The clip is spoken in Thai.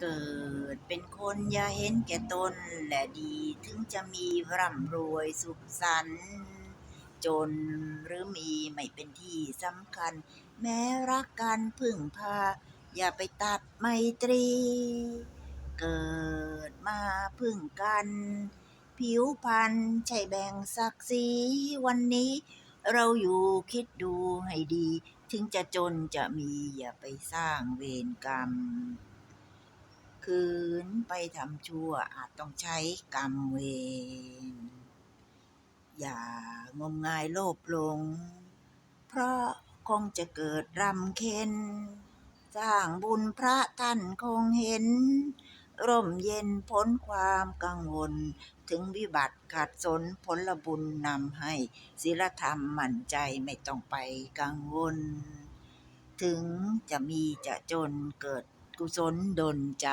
เกิดเป็นคนอย่าเห็นแก่ตนและดีถึงจะมีร่ำรวยสุขสันต์จนหรือมีไม่เป็นที่สำคัญ แม้รักกันพึ่งพา อย่าไปตัดไมตรี เกิดมาพึ่งกัน ผิวพรรณใช่แบ่งศักดิ์ศรีวันนี้ เราอยู่คิดดูให้ดี ถึงจะจนจะมีอย่าไปสร้างเวรกรรม คืนไปทำชั่วอาจต้องใช้กรรมเวร อย่างมงายโลภลง เพราะคงจะเกิดรำเค็นสร้างบุญพระท่านคงเห็น ร่มเย็นพ้นความกังวล ถึงวิบัติขัดสนผลบุญนำให้ศีลธรรมมั่นใจไม่ต้องไปกังวล ถึงจะมีจะจนเกิด กุศลดลใจ